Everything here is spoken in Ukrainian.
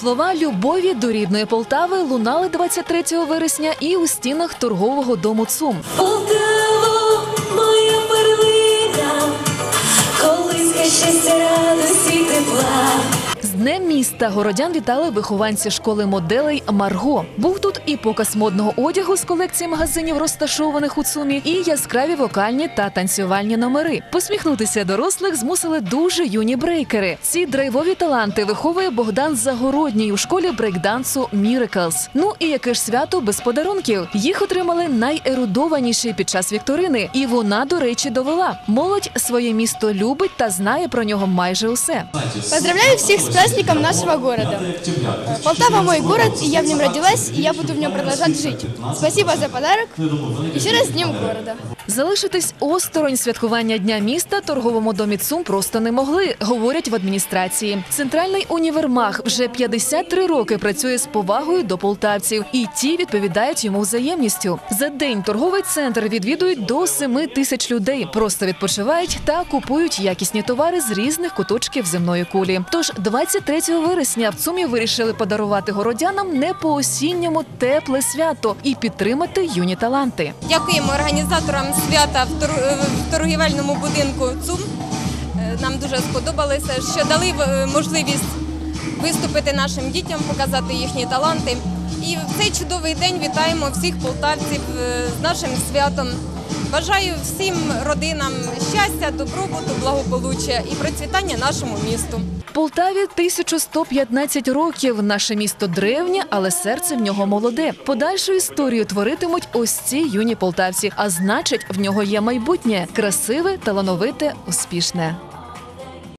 Слова любові до рідної Полтави лунали 23 вересня і у стінах торгового дому ЦУМ. Полтаво, моя перлина, колись щастя, днем міста городян вітали вихованці школи моделей Марго. Був тут і показ модного одягу з колекції магазинів, розташованих у ЦУМі, і яскраві вокальні та танцювальні номери. Посміхнутися дорослих змусили дуже юні брейкери. Ці драйвові таланти виховує Богдан Загородній у школі брейкдансу Miracles. Ну і яке ж свято без подарунків. Їх отримали найерудованіші під час вікторини, і вона, до речі, довела. Молодь своє місто любить та знає про нього майже усе. Поздравляю всех с праздником нашего города. Полтава мой город, и я в нем родилась, и я буду в нем продолжать жить. Спасибо за подарок. Еще раз с Днем города. Залишитись осторонь святкування дня міста торговому домі ЦУМ просто не могли, говорять в адміністрації. Центральний універмаг вже 53 роки працює з повагою до полтавців, і ті відповідають йому взаємністю. За день торговий центр відвідують до 7 тисяч людей, просто відпочивають та купують якісні товари з різних куточків земної кулі. Тож 23 вересня в ЦУМі вирішили подарувати городянам не по осінньому тепле свято і підтримати юні таланти. Дякуємо організаторам свята в тор- торгівельному будинку ЦУМ. Е, Нам дуже сподобалося, що дали е, можливість виступити нашим дітям, показати їхні таланти. І в цей чудовий день вітаємо всіх полтавців е, з нашим святом. Бажаю всім родинам щастя, добробуту, благополуччя і процвітання нашому місту. Полтаві 1115 років. Наше місто древнє, але серце в нього молоде. Подальшу історію творитимуть ось ці юні полтавці. А значить, в нього є майбутнє красиве, талановите, успішне.